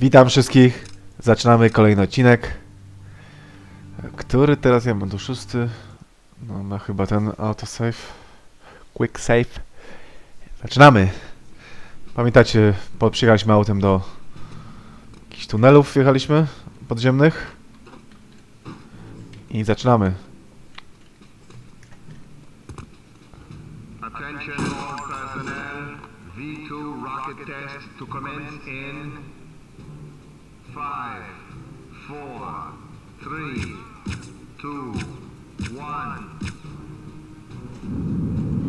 Witam wszystkich. Zaczynamy kolejny odcinek. Który teraz ja mam tu szósty. No, ma chyba ten autosave. Quick save. Zaczynamy. Pamiętacie, po- przyjechaliśmy autem do jakichś tunelów, wjechaliśmy podziemnych. I zaczynamy. Attention all personnel. V2 rocket test to commence five, four, three, two, one.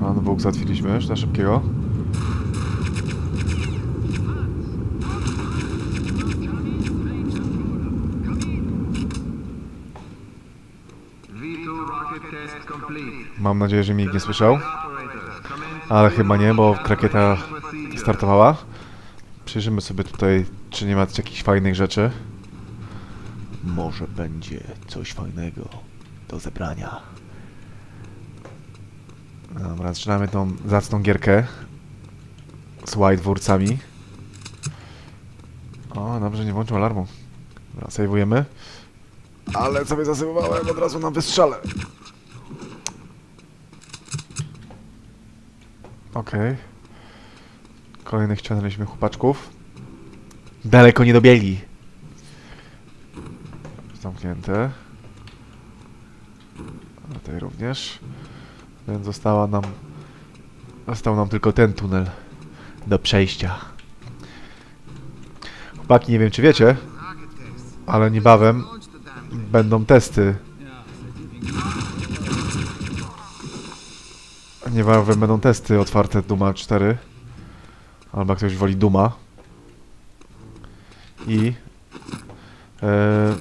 A no Bóg załatwiliśmy już na szybkiego. V2 rocket test complete. Mam nadzieję, że mnie nikt nie słyszał. Ale chyba nie, bo rakieta startowała. Przyjrzymy sobie tutaj, czy nie ma jakichś fajnych rzeczy. Może będzie coś fajnego do zebrania. Dobra, zaczynamy tą zacną gierkę z white dwórcami. O, dobrze, nie włączył alarmu. Dobra, sejwujemy. Ale sobie zasejwowałem, od razu nam wystrzelę. Okej. Kolejnych ściągnęliśmy chłopaczków. Daleko nie dobiegli. Zamknięte. A również. Więc została nam... Został nam tylko ten tunel do przejścia. Chłopaki, nie wiem czy wiecie, ale niebawem będą testy. Niebawem będą testy otwarte Duma 4. Albo ktoś woli Duma. I e,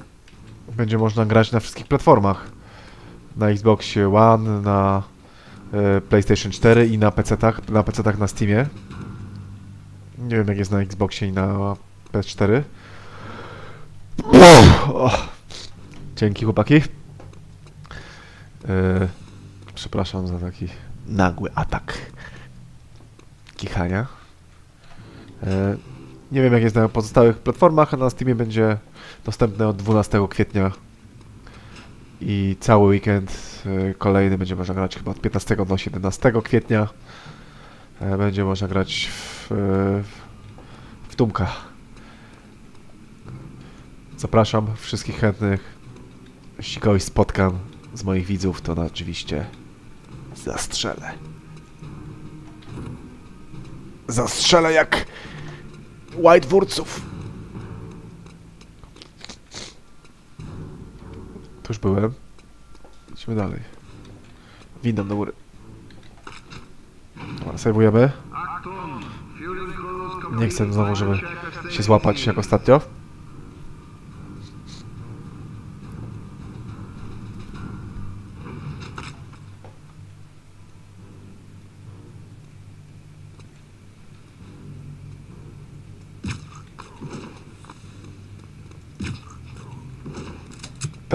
będzie można grać na wszystkich platformach. Na Xboxie One, na e, PlayStation 4 i na PC-tach, na PC-tach na Steamie. Nie wiem jak jest na Xboxie i na PS4. O, dzięki chłopaki. E, przepraszam za taki nagły atak kichania. E, nie wiem jak jest na pozostałych platformach, a na Steamie będzie dostępne od 12 kwietnia i cały weekend e, kolejny będzie można grać chyba od 15 do 17 kwietnia. E, będzie można grać w, e, w Tumka. Zapraszam wszystkich chętnych. Jeśli kogoś spotkam z moich widzów, to oczywiście zastrzelę. Zastrzelę jak white dwórców. Tu już byłem. Idźmy dalej. Windą do góry. Dobra, sejwujemy. Nie chcę znowu, żeby się złapać jak ostatnio.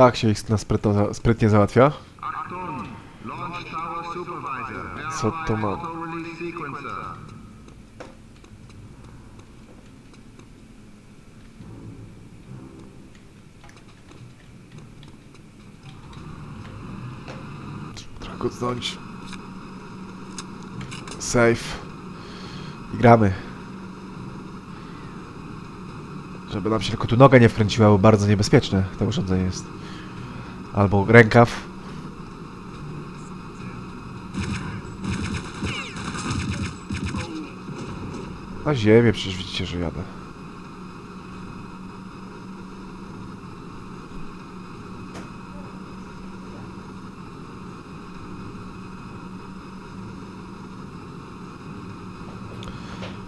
Tak się ich na sprytno, sprytnie załatwia. Co to ma? Trzeba go zdjąć. Safe. I gramy. Żeby nam się tylko tu noga nie wkręciła, bo bardzo niebezpieczne to urządzenie jest. Albo rękaw. Na ziemię przecież widzicie, że jadę.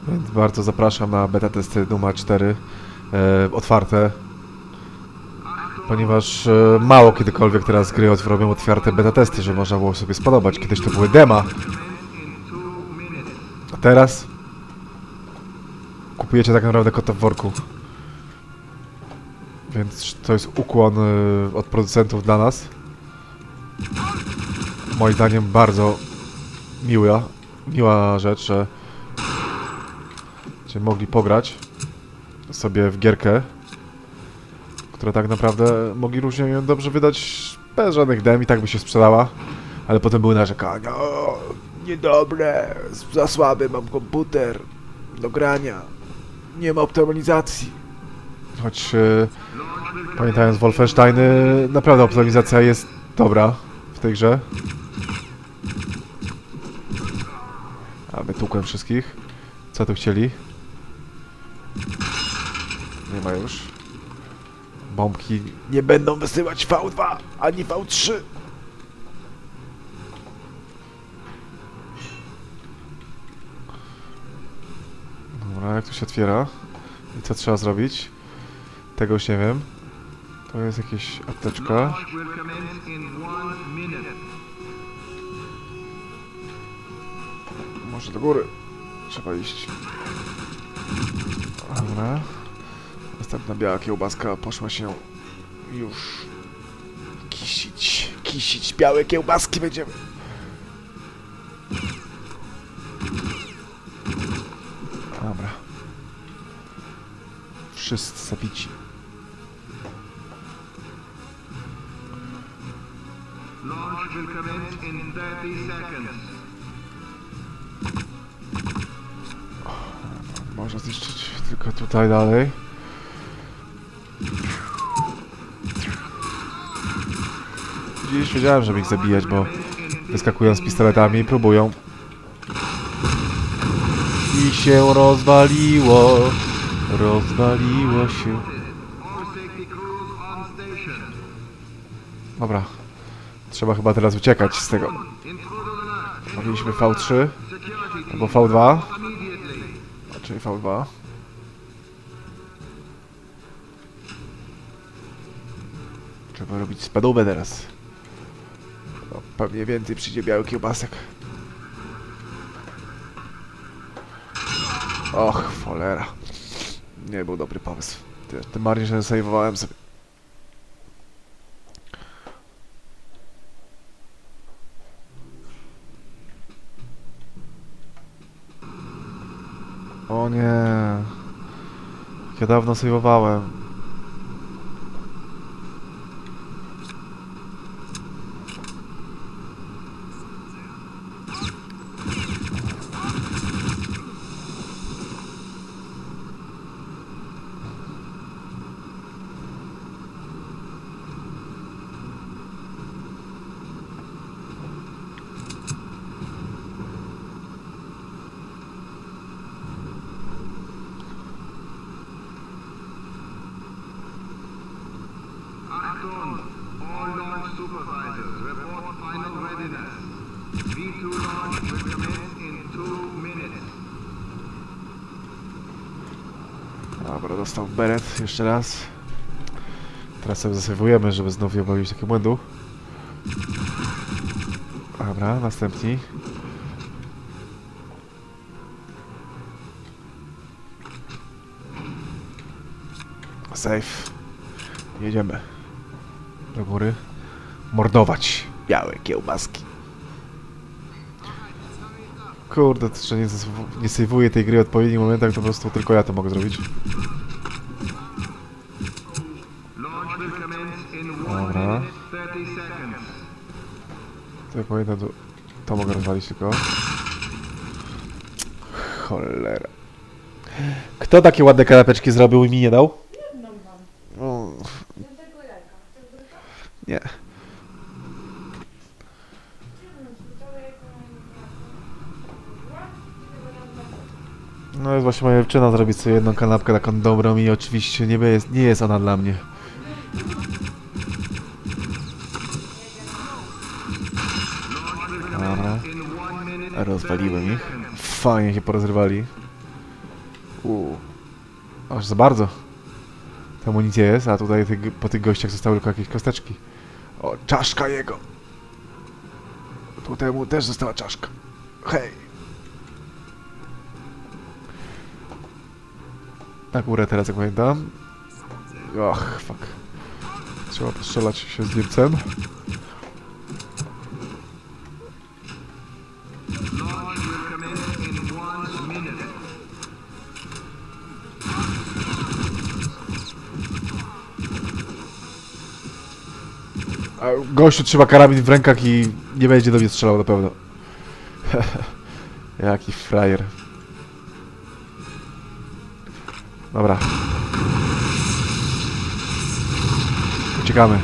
Więc bardzo zapraszam na beta testy Duma 4 e, otwarte. Ponieważ e, mało kiedykolwiek teraz gry robią otwarte beta testy, że można było sobie spodobać. Kiedyś to były dema, a teraz kupujecie tak naprawdę kota w worku. Więc to jest ukłon e, od producentów dla nas. Moim zdaniem bardzo miła, miła rzecz, że mogli pograć sobie w gierkę, która tak naprawdę mogli różnie ją dobrze wydać bez żadnych dem i tak by się sprzedała, ale potem były narzekania, o, niedobre, za słaby mam komputer do grania, nie ma optymalizacji. Choć e, pamiętając Wolfensteiny, naprawdę optymalizacja jest dobra w tej grze. A wytłukłem wszystkich. Co tu chcieli? Nie ma już. Bombki nie będą wysyłać V2 ani V3. Dobra, jak tu się otwiera? I co trzeba zrobić? Tego już nie wiem. To jest jakieś apteczka. Może do góry. Trzeba iść. Dobra. Następna biała kiełbaska poszła się już kisić. Kisić białe kiełbaski będziemy. Dobra. Wszyscy zabici. Launch will commence in 30 seconds. Można zniszczyć tylko tutaj dalej. Gdzieś wiedziałem, żeby ich zabijać, bo wyskakują z pistoletami i próbują. I się rozwaliło. Rozwaliło się. Dobra. Trzeba chyba teraz uciekać z tego. Mogliśmy V3 Security albo V2. immediately. Czyli V2. Trzeba robić spadówę teraz. Pewnie więcej przyjdzie białych kiełbasek. Och, cholera. Nie był dobry pomysł. Ty- Tym bardziej, że sobie. O nie. Ja dawno sejwowałem. Achtung! All launch supervisors, report final readiness. V2 launch will commence in two minutes. Dobra, dostał beret jeszcze raz. Teraz sobie zasejwujemy, żeby znów nie popełnić takiego błędu. Dobra, następni. Safe. Jedziemy. Do góry. Mordować białe kiełbaski. Kurde, to, że nie, nie sejwuję tej gry w odpowiednich momentach, to po prostu tylko ja to mogę zrobić. Dobra. minute, 30 seconds. To ja pamiętam, to, to mogę rozwalić tylko. Cholera. Kto takie ładne kanapeczki zrobił i mi nie dał? Jedną mam. O, Z tego jajka. Chcesz druga? nie. Jedną, z całe jajko mam dwa. I tego dam dwa. No jest właśnie moja dziewczyna zrobić sobie jedną kanapkę taką dobrą i oczywiście nie jest, nie jest ona dla mnie. Minute, Rozwaliłem ich. Fajnie się porozrywali. Uuu. Aż za bardzo. Ta amunicja jest, a tutaj ty, po tych gościach zostały tylko jakieś kosteczki. O, czaszka jego. Tu temu też została czaszka. Hej. na górę teraz, jak pamiętam. Och, fuck. Trzeba postrzelać się z Niemcem. gościu trzyma karabin w rękach i nie będzie do mnie strzelał na pewno. Jaki frajer. Dobra. Uciekamy.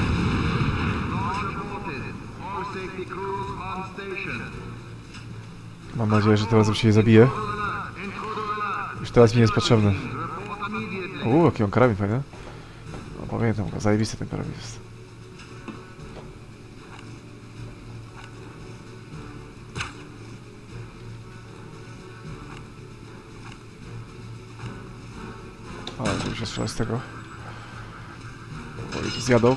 Mam nadzieję, że teraz mi się nie zabije. Już teraz mi jest potrzebny. Uuu, jaki on karabin fajny. No pamiętam go, zajebisty ten karabin jest. Ale żeby się strzelać z tego. Bo ich zjadą.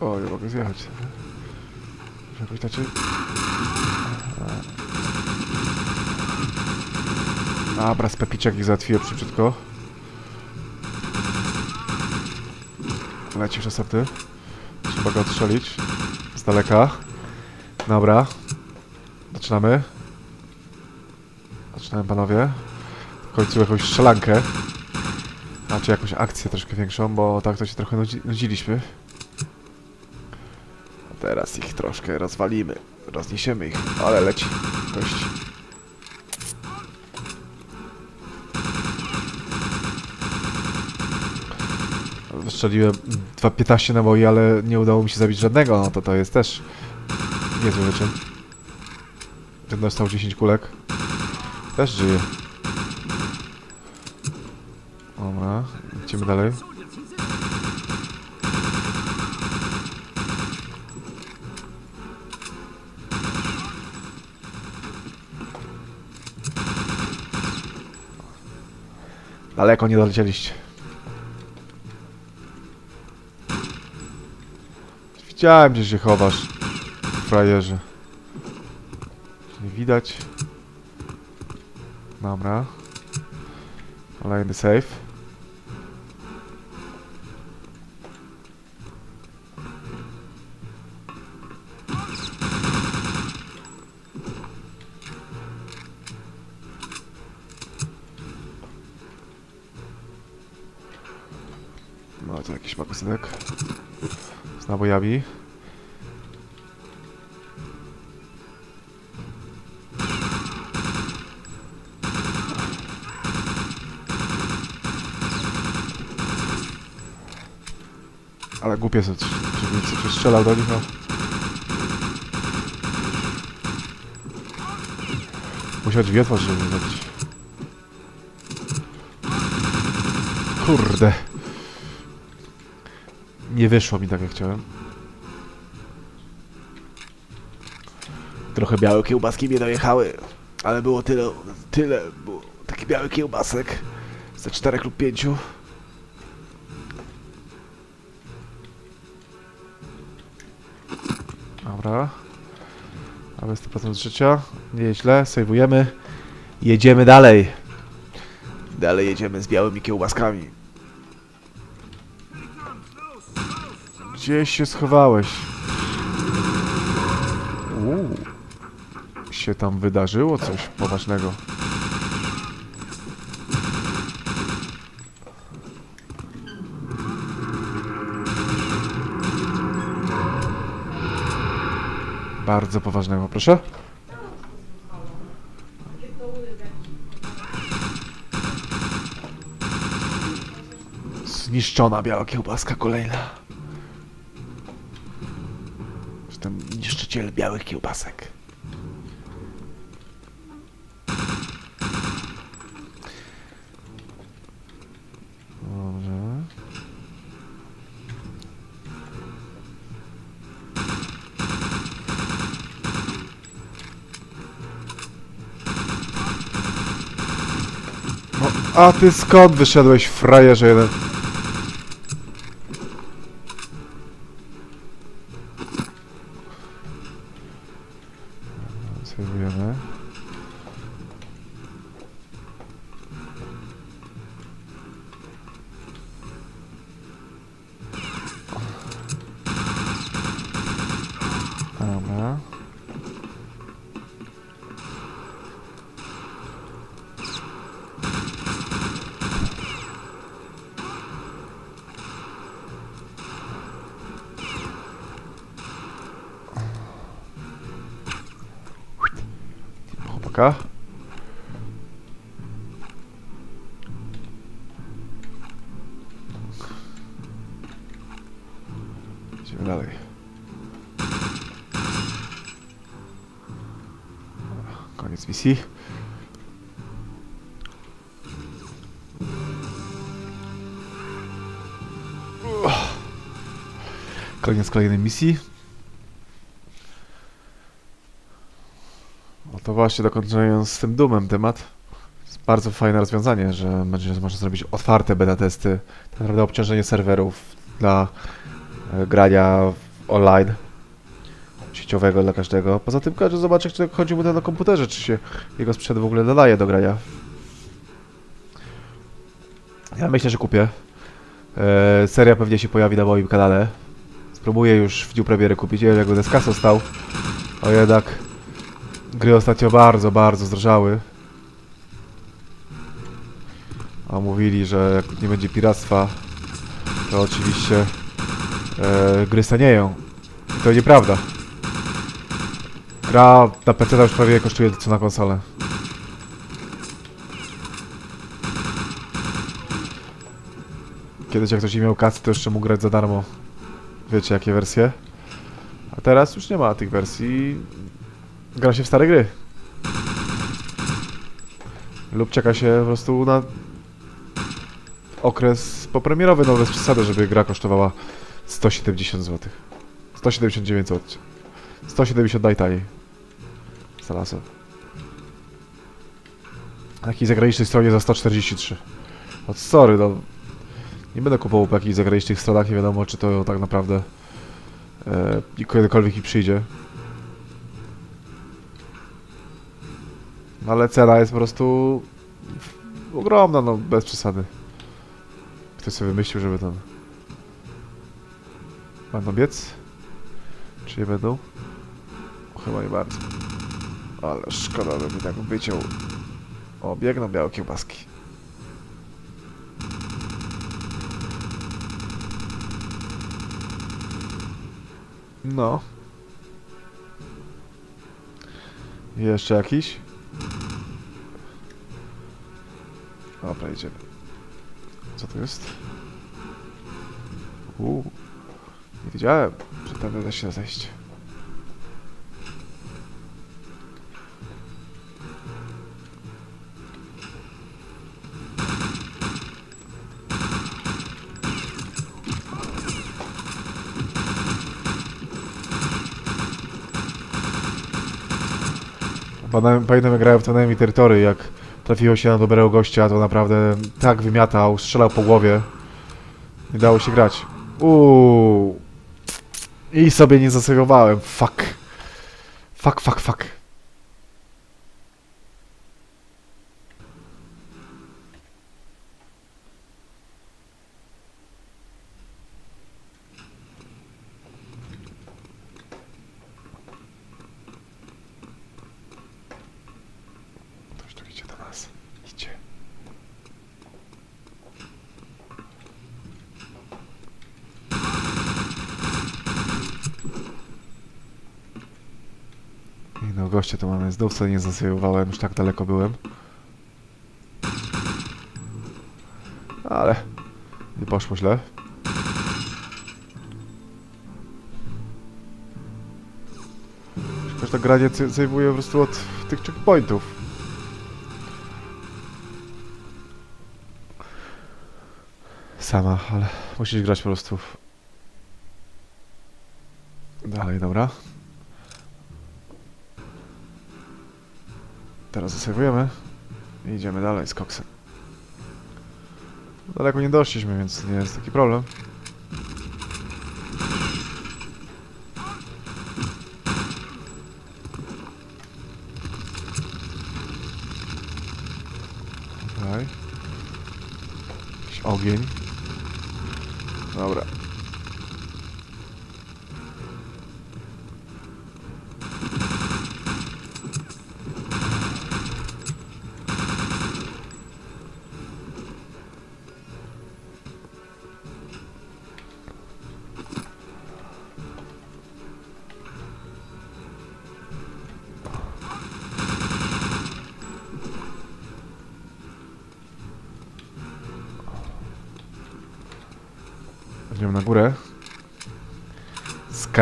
O, nie mogę zjechać. Muszę jakoś inaczej. Dobra, z pepiczek ich załatwiłem szybciutko. Leci już niestety. Trzeba go odstrzelić. Z daleka. Dobra. Zaczynamy. Zaczynamy panowie. W końcu jakąś strzelankę. Znaczy jakąś akcję troszkę większą, bo tak to się trochę nudzi nudziliśmy. A teraz ich troszkę rozwalimy. Rozniesiemy ich. Ale leci. Gość. Wystrzeliłem 2.15 naboi, ale nie udało mi się zabić żadnego, no to to jest też niezły wyczyn. Ten dostał 10 kulek. Też żyje. Dobra, idziemy dalej. Daleko nie dolecieliście. Widziałem, gdzie się chowasz, frajerze. Nie widać. Dobra. Kolejny save. No to jakiś magazynek z. głupie są, żeby coś strzelał do nich, no. Musiał drzwi otworzyć, żeby zabić. Kurde. Nie wyszło mi tak jak chciałem. Trochę białe kiełbaski mnie dojechały, ale było tyle, tyle, było taki biały kiełbasek ze czterech lub pięciu. Dobra. Mamy 100% życia. Nieźle, sejwujemy. Jedziemy dalej. Dalej jedziemy z białymi kiełbaskami. Gdzieś się schowałeś? Uuu. Się tam wydarzyło coś poważnego. Bardzo poważnego, proszę. Zniszczona biała kiełbaska kolejna. Jestem niszczyciel białych kiełbasek. Dobrze. No, a ty skąd wyszedłeś, frajerze jeden? Spoko. Idziemy dalej. Koniec misji. Koniec kolejnej misji. No to właśnie dokończając z tym dumem temat. Bardzo fajne rozwiązanie, że będzie można zrobić otwarte beta testy, tak naprawdę obciążenie serwerów dla e, grania online sieciowego dla każdego. Poza tym każdy zobaczy, czy chodzi mu na komputerze, czy się jego sprzęt w ogóle nadaje do grania. Ja myślę, że kupię. E, seria pewnie się pojawi na moim kanale. Spróbuję już w dniu premiery kupić. Będę z kasą stał. O jednak gry ostatnio bardzo, bardzo zdrożały. A mówili, że jak nie będzie piractwa, to oczywiście e, gry stanieją. I to nieprawda. Gra na PC już prawie kosztuje co na konsolę. Kiedyś jak ktoś nie miał kasy, to jeszcze mógł grać za darmo. Wiecie jakie wersje? A teraz już nie ma tych wersji. Gra się w stare gry. Lub czeka się po prostu na okres popremierowy, no bez przesady, żeby gra kosztowała 170 zł. 179 zł. 170 najtaniej. Znalazłem. Na jakiejś zagranicznej stronie za 143. No sorry, no. Nie będę kupował po jakichś zagranicznych stronach, nie wiadomo czy to tak naprawdę e, kiedykolwiek mi przyjdzie. No ale cena jest po prostu ogromna, no bez przesady. Ktoś sobie wymyślił, żeby tam... Będą biec? Czy nie będą? Chyba nie bardzo. Ale szkoda, żeby tak wyciął. O, biegną białe kiełbaski. No. Jeszcze jakiś? Dobra, idziemy. Co to jest? Uuu. Nie wiedziałem, że tam da się zejść. Pamiętam, jak grałem w Enemy Territory, jak trafiło się na dobrego gościa, to naprawdę tak wymiatał, strzelał po głowie. Nie dało się grać. Uuu. I sobie nie zasejowałem. Fuck. Fuck, fuck, fuck. Ktoś tu idzie do nas. Idzie. I goście to mamy. Znów sobie nie zasejowałem, już tak daleko byłem. Ale nie poszło źle. Każda granie sejwuje po prostu od tych checkpointów. Sama, ale musisz grać po prostu. Dalej, dobra. Teraz zasejwujemy i idziemy dalej z koksem. Daleko nie doszliśmy, więc nie jest taki problem. Dalej. Jakiś ogień. Dobra.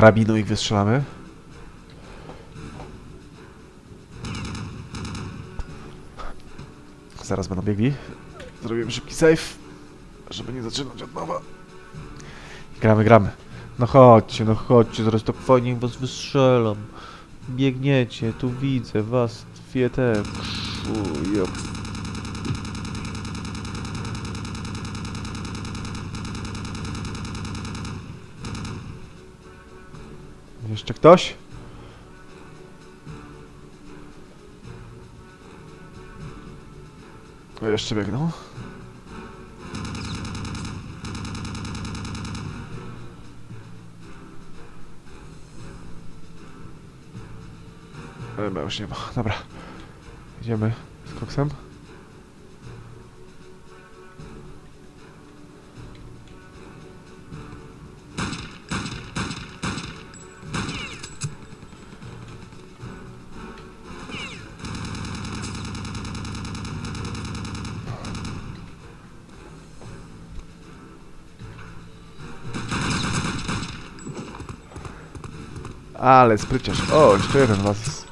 Karabinu ich wystrzelamy. Zaraz będą biegli. Zrobimy szybki save, żeby nie zaczynać od nowa. Gramy, gramy. No chodźcie, no chodźcie, zaraz tak fajnie was wystrzelam. Biegniecie, tu widzę was, dwie te... Uj, Jeszcze ktoś? O, jeszcze biegną. Chyba już nie ma. Dobra. Idziemy z koksem. Ale spryciarz. O, jeszcze jeden was.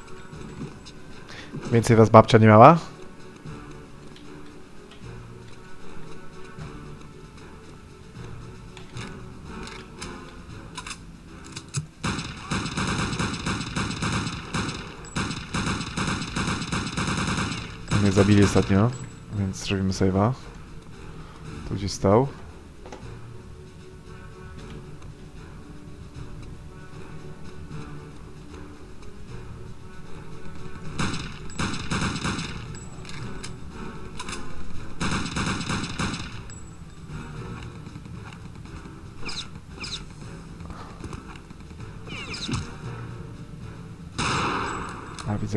Więcej was babcia nie miała? Mnie zabili ostatnio, więc zrobimy save'a. Tu gdzieś stał.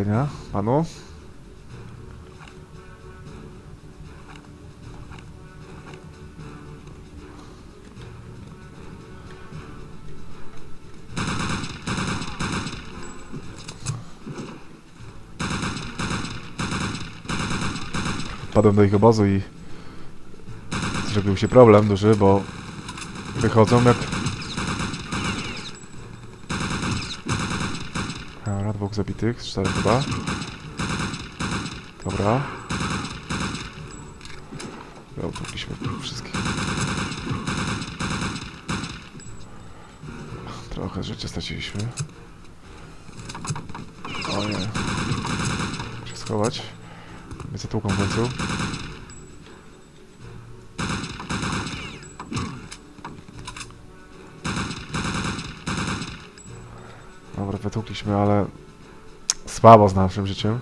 Do widzenia panu. Padłem do ich obozu i zrobił się problem duży, bo wychodzą jak Dobra, dwóch zabitych, z czterech chyba. Dobra. No, tłukliśmy wszystkich. Trochę życia straciliśmy. O nie. Muszę schować. Mnie zatłuką w końcu. Dobra, wytłukliśmy, ale słabo z naszym życiem.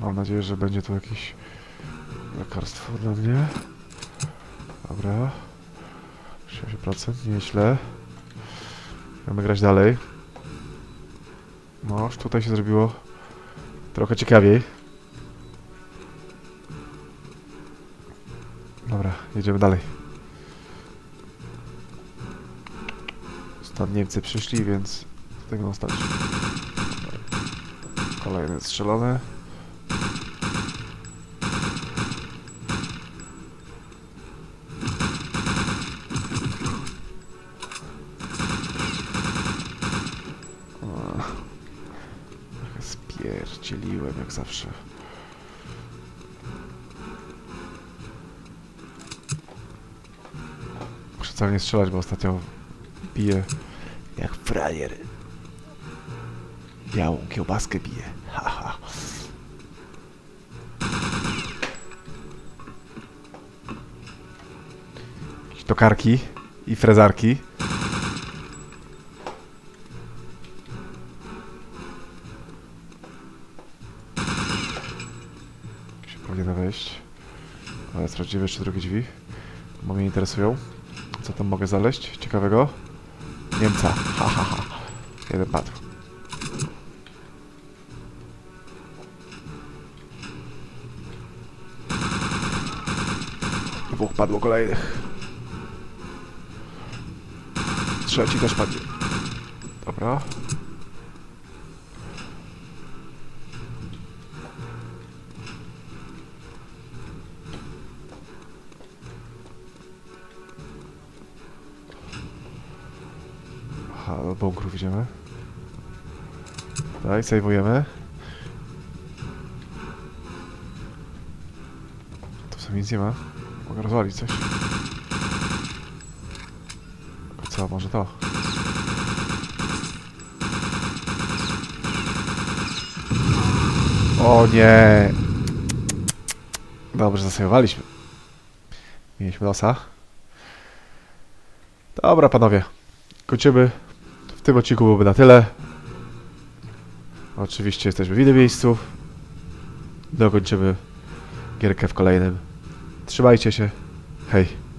Mam nadzieję, że będzie to jakieś lekarstwo dla mnie. Dobra. 60%, nieźle. Mamy grać dalej. No, już tutaj się zrobiło trochę ciekawiej. Dobra, jedziemy dalej. Stąd Niemcy przyszli, więc będą stać. Kolejny strzelony. Spierdzieliłem jak zawsze. Muszę wcale nie strzelać, bo ostatnio bije jak frajer. Białą kiełbaskę bije. Tokarki i frezarki. Się powinno wejść. Ale sprawdzimy jeszcze drugie drzwi. Bo mnie interesują. Co tam mogę znaleźć? Ciekawego? Niemca. Ha, ha, ha. Jeden padł. Dwóch padło kolejnych trzeci też padnie. Dobra. Aha, do bunkru idziemy. Tak, sejmujemy. Tu w sumie nic nie ma. Mogę rozwalić coś. Co, może to? O nie! Dobrze, zasejowaliśmy. Mieliśmy losa. Dobra, panowie. Kończymy. W tym odcinku byłoby na tyle. Oczywiście jesteśmy w innym miejscu. Dokończymy gierkę w kolejnym. Trzymajcie się. Hej.